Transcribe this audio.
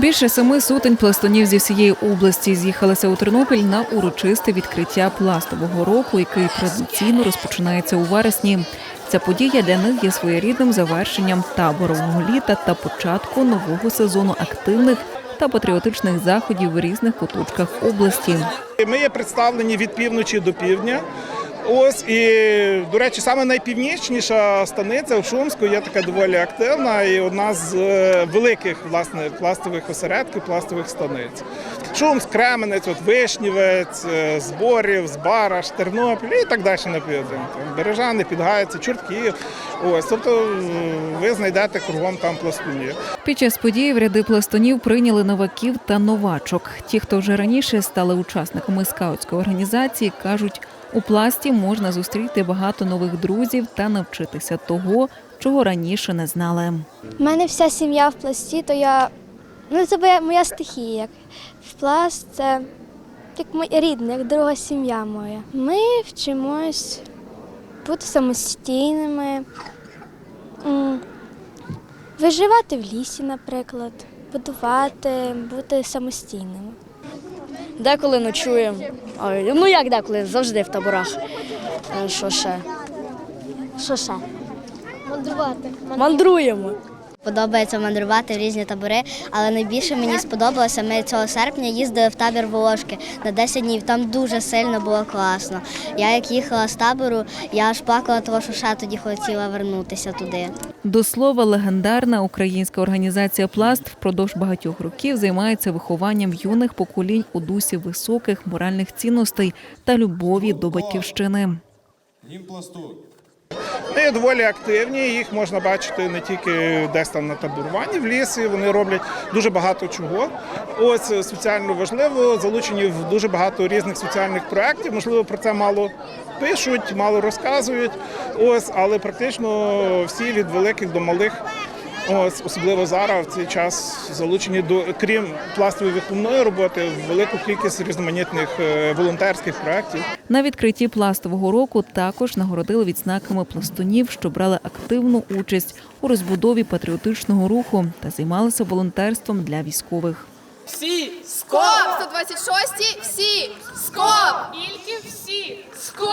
Більше семи сотень пластунів зі всієї області з'їхалися у Тернопіль на урочисте відкриття пластового року, який традиційно розпочинається у вересні. Ця подія для них є своєрідним завершенням таборового літа та початку нового сезону активних та патріотичних заходів в різних куточках області. Ми є представлені від півночі до півдня. Ось і до речі, саме найпівнічніша станиця в Шумську є така доволі активна і одна з е, великих власне пластових осередків, пластових станиць. Шумськ, Кременець, от Вишнівець, е, Зборів, Збараш, Тернопіль і так далі на південь. Бережани, Підгайці, Чортків. Ось, тобто ви знайдете кругом там пластунів. Під час події в ряди пластунів прийняли новаків та новачок. Ті, хто вже раніше стали учасниками скаутської організації, кажуть, у пласті можна зустріти багато нових друзів та навчитися того, чого раніше не знали. У мене вся сім'я в пласті, то я. Ну, це моя, моя стихія. В пласт це як моя рідна, як друга сім'я моя. Ми вчимось бути самостійними, виживати в лісі, наприклад, будувати, бути самостійними. Деколи ночуємо. Ой, Ну як деколи, завжди в таборах. Е, Що ще? Що ще? Мандрувати. Мандруємо. Подобається мандрувати в різні табори, але найбільше мені сподобалося. Ми цього серпня їздили в табір Волошки на 10 днів. Там дуже сильно було класно. Я як їхала з табору, я аж плакала, тому що ще тоді хотіла вернутися туди. До слова, легендарна українська організація Пласт впродовж багатьох років займається вихованням юних поколінь у дусі високих моральних цінностей та любові до батьківщини. Вони доволі активні, їх можна бачити не тільки десь там на табуруванні в лісі. Вони роблять дуже багато чого. Ось е, соціально важливо, залучені в дуже багато різних соціальних проєктів. Можливо, про це мало пишуть, мало розказують. Ось, але практично всі від великих до малих. Ось особливо зараз в цей час залучені до крім пластової виховної роботи в велику кількість різноманітних е, волонтерських проєктів. На відкритті пластового року також нагородили відзнаками пластунів, що брали активну участь у розбудові патріотичного руху та займалися волонтерством для військових. Всі! Скоп! 126 всі! Скоп! Ільки всі! Скоп!